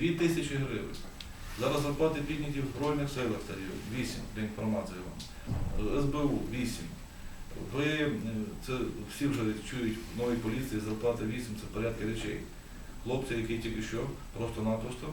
2 тисячі гривень. Зараз зарплати підняті в Збройних силах стають 8, для інформації вам. СБУ 8. Ви це всі вже чують в новій поліції зарплата 8, це порядки речей. Хлопці, який тільки що просто-напросто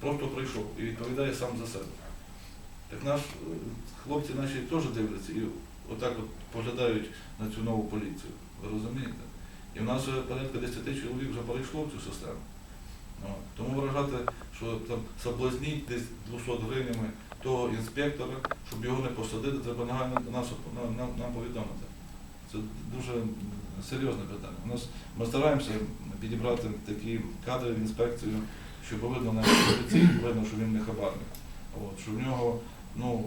просто прийшов і відповідає сам за себе. Так наш хлопці наші теж дивляться і отак от поглядають на цю нову поліцію. Ви розумієте? І в нас порядка 10 чоловік вже перейшло в цю систему. Тому вважати, що там соблазніть десь 200 гривнями того інспектора, щоб його не посадити, треба негайно нас, нам, нам, повідомити. Це дуже серйозне питання. У нас, ми стараємося підібрати такі кадри в інспекцію, щоб видно навіть офіційно, видно, що він не хабарник. От, що в нього ну,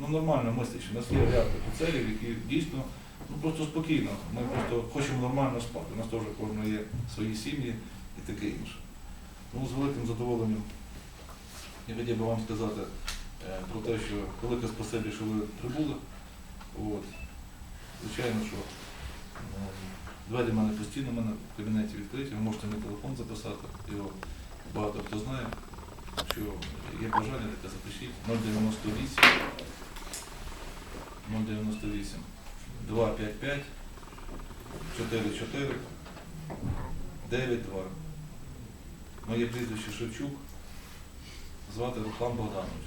ну, нормально мислячи. У нас є ряд офіцерів, які дійсно ну, просто спокійно. Ми просто хочемо нормально спати. У нас теж кожного є свої сім'ї і таке інше. Тому з великим задоволенням я хотів би вам сказати е, про те, що велике спасибі, що ви прибули. От. Звичайно, що е, двері в мене постійно в мене в кабінеті відкриті, ви можете мій телефон записати, його багато хто знає. Якщо є бажання, таке запишіть 098 098 255 44 92. Моє прізвище Шевчук, звати Руслан Богданович.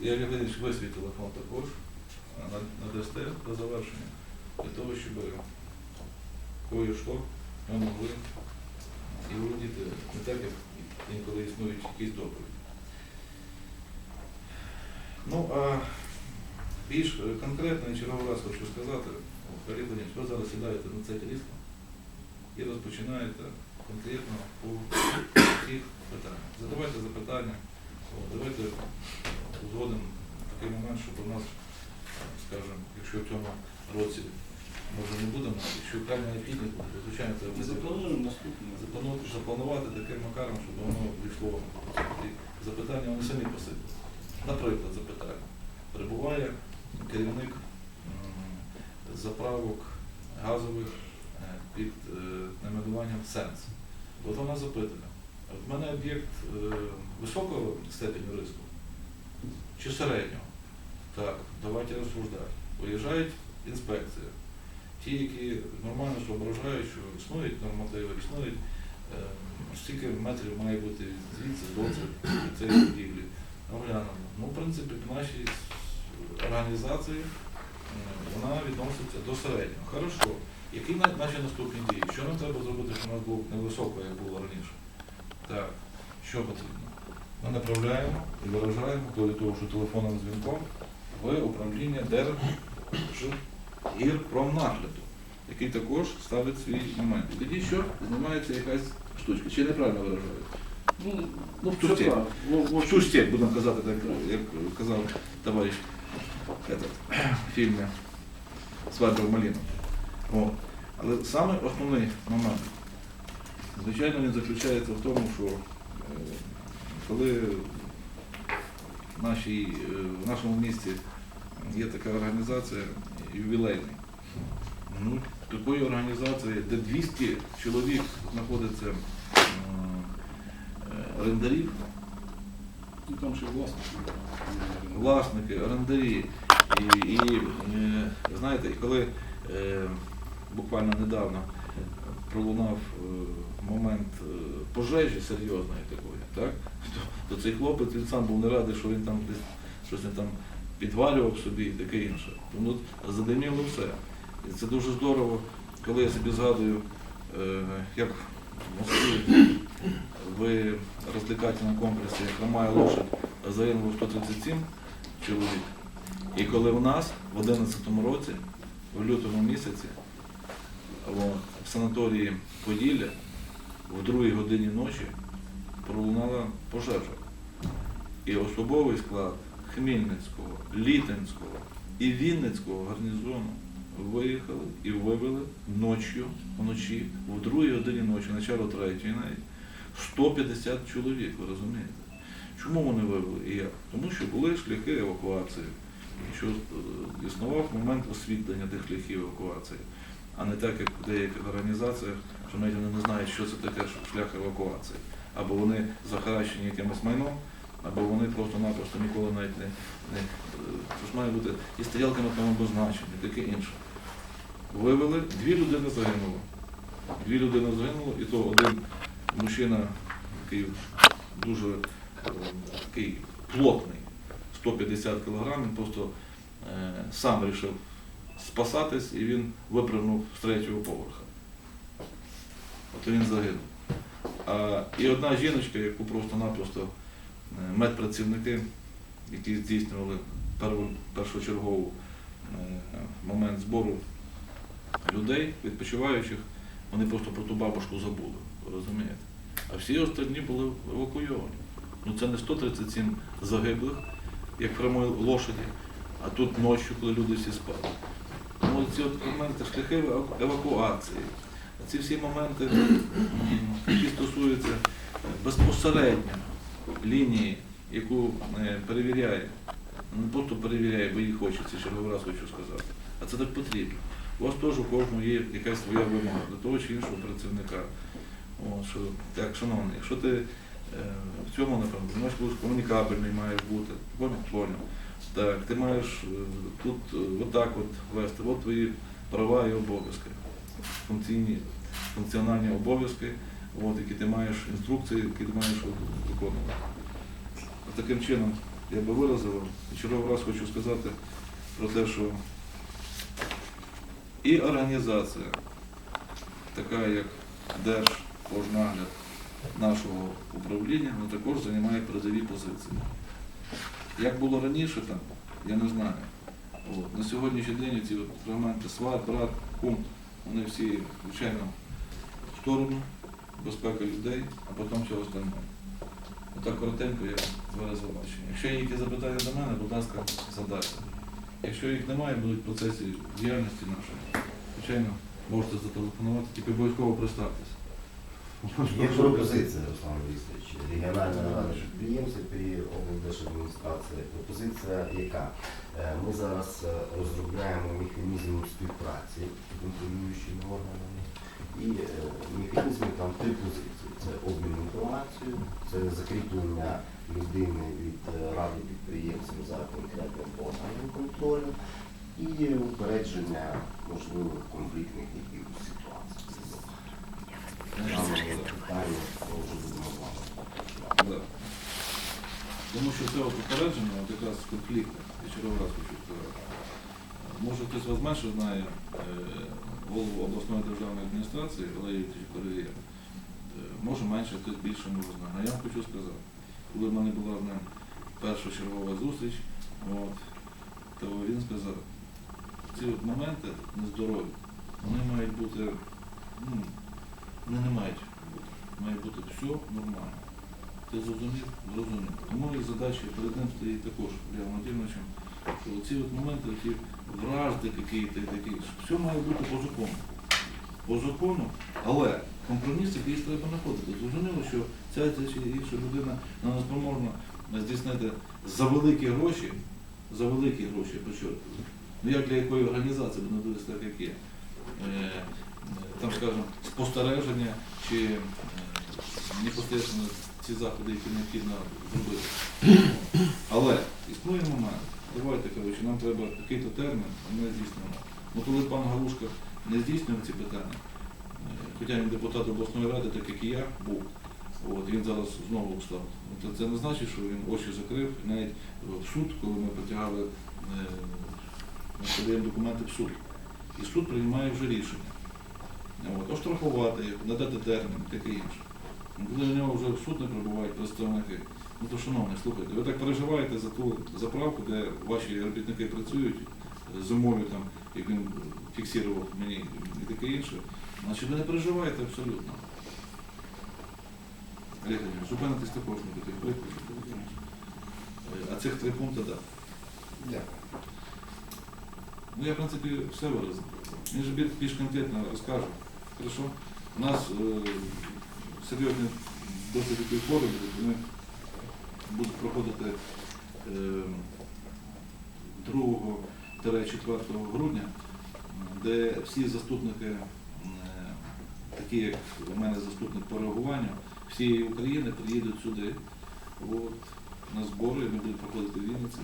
Я Леонідович, ви свій телефон також надасте до завершення, для того, щоб кое-що ми могли і володіти не так, як інколи існують якісь доповіді. Ну, а більш конкретно, і черговий раз хочу сказати, Леонідович, ви зараз сідаєте на це крісло і розпочинаєте конкретно по всіх питаннях. Задавайте запитання, давайте узгодимо такий момент, щоб у нас, скажімо, якщо в цьому році може не будемо, якщо крайня необхідність буде, то, звичайно, треба буде заплануємо наступне. запланувати, запланувати таким макаром, щоб воно війшло. І запитання вони самі посипали. Наприклад, запитання. Прибуває керівник заправок газових е, під е, найменуванням Сенс. От вона запитує, от в мене об'єкт е, високого степеню риску чи середнього? Так, давайте розсуждати. Виїжджають інспекції. Ті, які нормально соображають, що існують нормативи, існують, е, стільки метрів має бути звідси до ці- цієї будівлі. Оглянули. Ну, в принципі, в нашій організації е, вона відноситься до середнього. Хорошо. Які наші наступні дії? Що нам треба зробити, щоб у нас було невисоко, як було раніше? Так, що потрібно? Ми направляємо і виражаємо до того, що телефонним дзвінком в управління Держгірпромнагляду, який також ставить свій момент. І тоді що? Знімається якась штучка. Чи неправильно виражаю? Ну, Ну, в. Ну, В ту степь, будемо казати, так, як казав товариш этот, в фільмі Свадьба в Маліну. О. Але саме основний момент, звичайно, він заключається в тому, що е, коли в, нашій, е, в нашому місті є така організація ювілейний, ну, такої організації, де 200 чоловік знаходиться е, орендарів, ну, там ще власник. власники, орендарі. І, і знаєте, і коли буквально недавно пролунав е, момент е, пожежі серйозної такої, так, то, цей хлопець він сам був не радий, що він там десь щось там підвалював собі і таке інше. Тому задиміло все. І це дуже здорово, коли я собі згадую, е, як в Москві в розвлекательному комплексі «Хромая лошадь» загинуло 137 чоловік. І коли в нас в 2011 році, в лютому місяці, в санаторії Поділля в другій годині ночі пролунала пожежа. І особовий склад Хмельницького, Літинського і Вінницького гарнізону виїхали і вивели ночі, вночі, в другій годині ночі, начало третьої навіть, 150 чоловік, ви розумієте? Чому вони вивели і як? Тому що були шляхи евакуації, що е, існував момент освітлення тих шляхів евакуації, а не так, як в деяких організаціях, що навіть вони не знають, що це таке шлях евакуації. або вони захаращені якимось майном, або вони просто-напросто ніколи навіть не, не е, це ж має бути і стрілками там обозначені, і таке інше. Вивели, дві людини загинуло. Дві людини загинуло, і то один мужчина, який дуже е, такий плотний, 150 кг, він просто е, сам вирішив спасатись і він випрыгнув з третього поверха. От він загинув. А, і одна жіночка, яку просто-напросто е, медпрацівники, які здійснювали першочергову е, момент збору людей, відпочиваючих, вони просто про ту бабушку забули, розумієте? А всі остальні були евакуйовані. Ну це не 137 загиблих, як прямої лошаді, а тут ночі, коли люди всі спали. Ці от моменти шляхи евакуації, ці всі моменти, які стосуються е, безпосередньо лінії, яку е, перевіряє, не просто перевіряє, бо їй хочеться, черговий раз хочу сказати, а це так потрібно. У вас теж у кожного є якась своя вимога до того чи іншого працівника. От, що, так, шановний, якщо ти е, в цьому будеш комунікабельний маєш бути, понял? Так, ти маєш е, тут е, отак от вести, от твої права і обов'язки, функційні, функціональні обов'язки, от, які ти маєш, інструкції, які ти маєш виконувати. Таким чином я би виразив, і черговий раз хочу сказати про те, що і організація, така як Держпожнагляд нашого управління, вона також займає передові позиції. Як було раніше там, я не знаю. От. На сьогоднішній день ці фрагменти сват, брат, кум, вони всі, звичайно, в сторону, безпека людей, а потім все остальне. Отак коротенько я виразив бачення. Якщо є якісь запитання до мене, будь ласка, задайте. Якщо їх немає, будуть в процесі діяльності нашої. Звичайно, можете зателефонувати, тільки обов'язково представтесь. Є пропозиція, Руслан Борисович, регіональна рада підприємців при облдержадміністрації. Пропозиція яка? Е, Ми зараз е, розробляємо механізм співпраці з контролюючими органами. І е, механізми там три позиції. Це обмін інформацією, це закріплення людини від ради підприємців за конкретним органом контролю і упередження можливих конфліктних якихось ситуацій. Там є питання, то вже будемо з вами. Да. Тому що це попередження, от якраз конфлікт, я черговий раз хочу сказати. Може хтось вас менше знає е, голову обласної державної адміністрації Валерій Королія. Може менше, хтось більше може знає. А я вам хочу сказати, коли в мене була з ним перша чергова зустріч, от, то він сказав, ці от моменти нездорові, вони мають бути, ну, вони не мають бути. Має бути все нормально. Ти зрозумів? Зрозумів. Тому і задача перед ним стоїть також Леонідом Владимировичем, що ці от моменти, ті вражди якісь, такі, все має бути по закону. По закону, але компроміс якийсь треба знаходити. Зрозуміло, що ця чи інша людина вона не спроможна здійснити за великі гроші, за великі гроші, я подчеркую. Ну як для якої організації, бо не буде так, як є. Там, скажімо, спостереження чи е, непосередньо ці заходи, які необхідно зробити. Але існує момент. Давайте, коротше, нам треба такий-то термін, а ми здійснимо. Ну коли пан Галушка не здійснював ці питання, е, хоча він депутат обласної ради, так як і я був, от, він зараз знову став. То це не значить, що він очі закрив, навіть в суд, коли ми притягали, е, ми подаємо документи в суд. І суд приймає вже рішення. От, оштрафувати їх, надати термін, таке інше. Ну, Коли у нього вже в суд не прибувають представники, ну то шановні, слухайте, ви так переживаєте за ту заправку, де ваші робітники працюють зимою, там, як він фіксував мені і таке інше, значить ви не переживаєте абсолютно. Олег Владимирович, зупинитись також на таких прикладах. А цих три пункти, так. Дякую. Ну, я, в принципі, все виразив. Він же більш- конкретно розкаже. Хорошо? У нас е, серйозні досить такі форуми, де ми будуть проходити е, 2-4 грудня, де всі заступники, е, такі як у мене заступник по реагуванню, всієї України приїдуть сюди от, на збори, вони будуть проходити в Вінниці.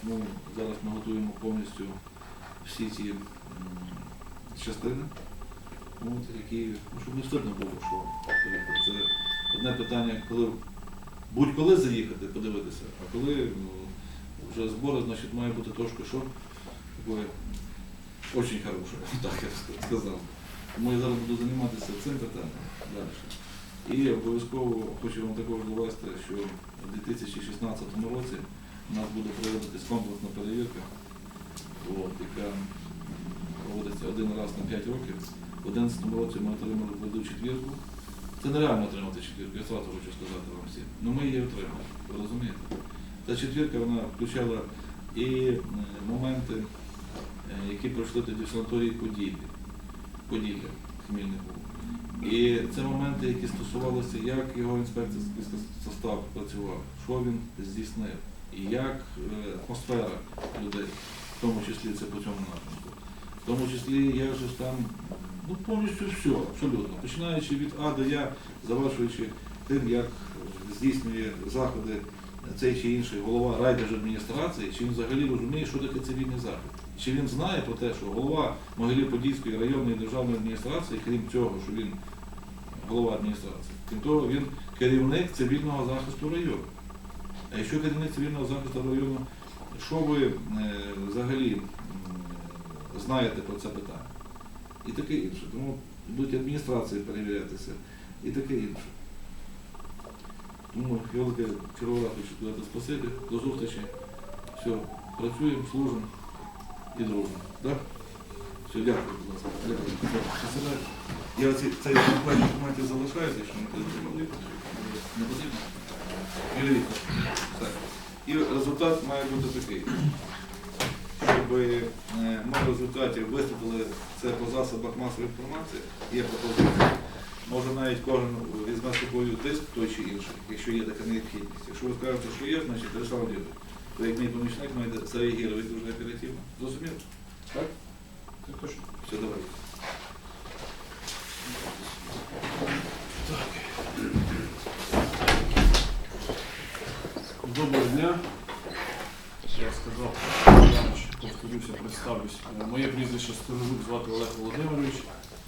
Тому зараз ми готуємо повністю всі ці частини, от, які, ну, щоб не стидно було, що приїхали. Це одне питання, коли будь-коли заїхати, подивитися, а коли ну, вже збори, значить, має бути трошки що такое очень хороше, так я сказав. Тому я зараз буду займатися цим питанням далі. І обов'язково хочу вам також довести, що у 2016 році у нас буде проводитись комплексна перевірка, от, яка проводиться один раз на 5 років. У 2011 році ми отримали кладу четвірку. Це нереально отримати четвірку, я зразу хочу сказати вам всім. Ну ми її отримали, ви розумієте? Та четвірка вона включала і е, моменти, е, які пройшли тоді в санаторії Поділля, Поділля, Хмільний був. І це моменти, які стосувалися, як його інспекторський сос- состав працював, що він здійснив, і як е, атмосфера людей, в тому числі це по цьому напрямку. В тому числі як же ж там ну, повністю все, абсолютно. Починаючи від А до Я, завершуючи тим, як е, здійснює заходи цей чи інший голова райдержадміністрації, чи він взагалі розуміє, що таке цивільний захід. Чи він знає про те, що голова Могилів-Подільської районної державної адміністрації, крім цього, що він голова адміністрації, крім того, він керівник цивільного захисту району. А якщо керівник цивільного захисту району, що ви е, взагалі знаєте про це питання? І таке інше. Тому будуть адміністрації перевірятися і таке інше. Тому я велике чергове хочу спасибі, до зустрічі. Все, працюємо, служимо і дружимо. Так? Все, дякую, будь ласка. Дякую. Я оці, цей комплект документів залишаюся, якщо не потрібно. Не потрібно? І результат має бути такий. Е, ми в результаті висвітлили це по засобах масової інформації, є пропозиція. Може навіть кожен візьме з собою диск той чи інший, якщо є така необхідність. Якщо ви скажете, що є, значить Ярослав Дідович, ви як мій помічник маєте зреагувати дуже оперативно. Зрозуміло? Так? Це точно. Все, давайте. Доброго дня. Я сказав, я ще представлюсь. Моє прізвище Сторожук звати Олег Володимирович.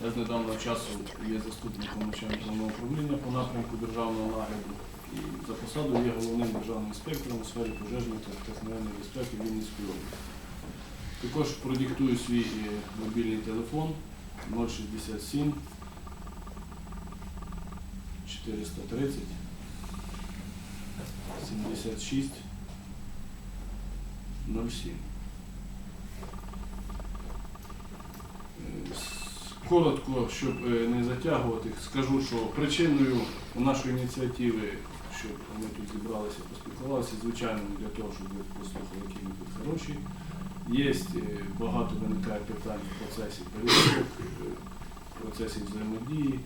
Я з недавнього часу є заступником начальника головного управління по напрямку державного нагляду. І за посадою є головним державним інспектором у сфері пожежної та техногенної безпеки Вінницької області. Також продиктую свій е, мобільний телефон 067 430 76 07. Е, с- Коротко, щоб е, не затягувати, скажу, що причиною нашої ініціативи, щоб ми тут зібралися, поспілкувалися, звичайно, для того, щоб ви послухали, які ми тут хороші. Є е, багато виникає питань в процесі перевірок, е, в процесі взаємодії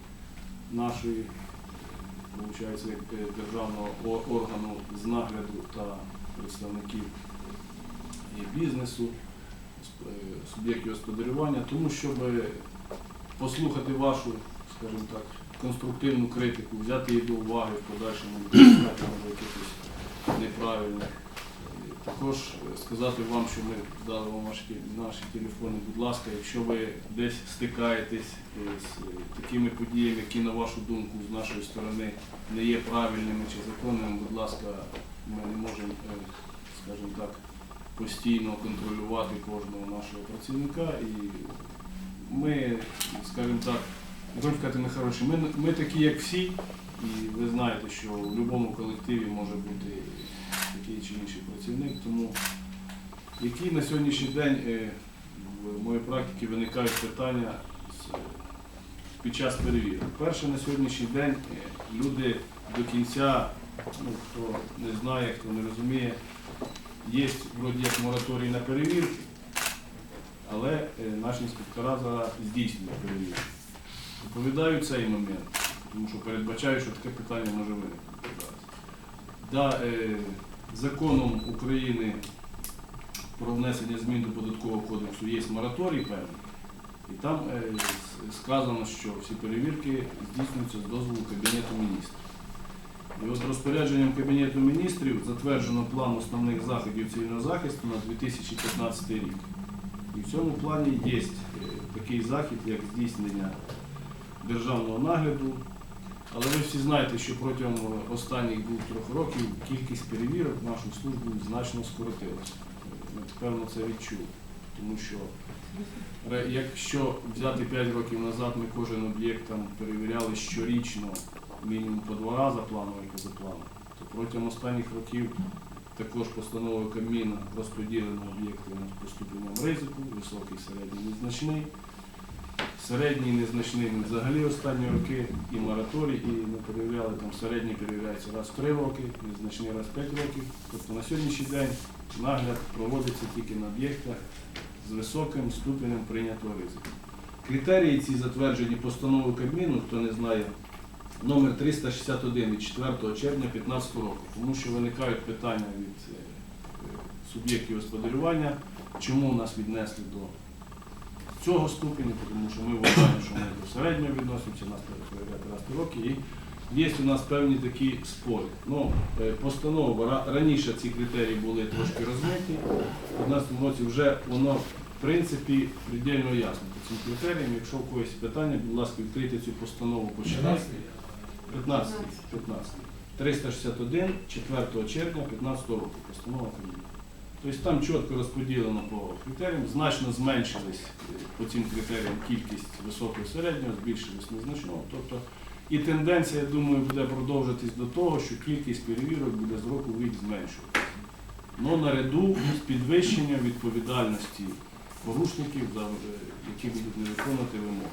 нашої виходить, державного органу з нагляду та представників і бізнесу, суб'єктів господарювання, тому щоб послухати вашу, скажімо так, конструктивну критику, взяти її до уваги в подальшому якихось неправильних. Також сказати вам, що ми дали вам наші телефони, будь ласка, якщо ви десь стикаєтесь е, з е, такими подіями, які, на вашу думку, з нашої сторони не є правильними чи законними, будь ласка, ми не можемо, е, скажімо так, постійно контролювати кожного нашого працівника. І ми, скажімо так, не сказати не хороші, ми, ми такі, як всі, і ви знаєте, що в будь-якому колективі може бути такий чи інший працівник. Тому які на сьогоднішній день е, в моїй практиці виникають питання під час перевірок. Перше, на сьогоднішній день е, люди до кінця, ну, хто не знає, хто не розуміє, є вроді як мораторій на перевірки, але е, наші інспектора зараз здійснюють перевірки. Доповідаю цей момент, тому що передбачаю, що таке питання може виникнути. Да, е, законом України про внесення змін до податкового кодексу є мораторій певний, і там е, сказано, що всі перевірки здійснюються з дозволу Кабінету міністрів. І от розпорядженням Кабінету міністрів затверджено план основних заходів цивільного захисту на 2015 рік. І в цьому плані є е, такий захід, як здійснення державного нагляду. Але ви всі знаєте, що протягом е, останніх двох-трьох років кількість перевірок в нашу службу значно скоротилася. Е, Ми певно це відчули. Тому що якщо взяти 5 років назад, ми кожен об'єкт там перевіряли щорічно мінімум по два рази планово і позапланово, то протягом останніх років також постановою Кабміна розподілено об'єкти по ступеням ризику, високий, середній, незначний. Середній, незначний взагалі останні роки і мораторій, і ми перевіряли там середній перевіряється раз в 3 роки, незначний раз в 5 років. Тобто на сьогоднішній день нагляд проводиться тільки на об'єктах з високим ступенем прийнятого ризику. Критерії ці затверджені постановою Кабміну, хто не знає, номер 361 від 4 червня 2015 року, тому що виникають питання від е, суб'єктів господарювання, чому нас віднесли до цього ступеня, тому що ми вважаємо, що ми до середнього відносимося, нас треба перевіряти раз в роки. І є у нас певні такі спори. Ну, е, постанова, раніше ці критерії були трошки розмиті, У в 2015 році вже воно в принципі предельно ясно по цим критеріям. Якщо у когось питання, будь ласка, відкрийте цю постанову, почитайте. 15, 15. 361, 4 червня 15 року, постанова Кабміну. Тобто там чітко розподілено по критеріям, значно зменшились е, по цим критеріям кількість високого і середнього, збільшилась незначного. Тобто і тенденція, я думаю, буде продовжитись до того, що кількість перевірок буде з року в рік зменшуватися. Но наряду з підвищенням відповідальності порушників, е, які будуть не виконувати вимоги.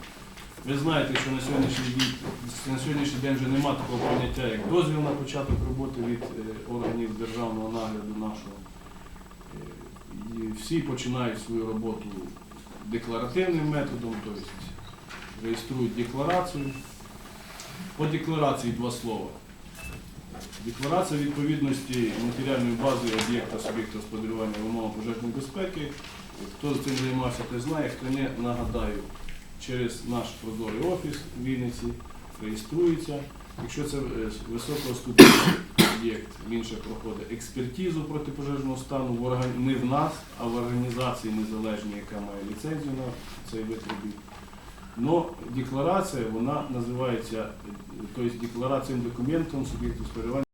Ви знаєте, що на сьогоднішній день, на сьогоднішній день вже немає такого поняття, як дозвіл на початок роботи від е, органів державного нагляду нашого. Е, І всі починають свою роботу декларативним методом, тобто реєструють декларацію. По декларації два слова. Декларація відповідності матеріальної бази об'єкта суб'єкта господарювання вимогам пожежної безпеки. Хто цим займався, той знає, хто не нагадаю, через наш прозорий офіс в Вінниці реєструється. Якщо це е, високого ступеня об'єкт, він ще проходить експертизу протипожежного стану не в нас, а в організації незалежній, яка має ліцензію на цей вид. Но декларація, вона називається, тобто декларацією документом суб'єкту споживання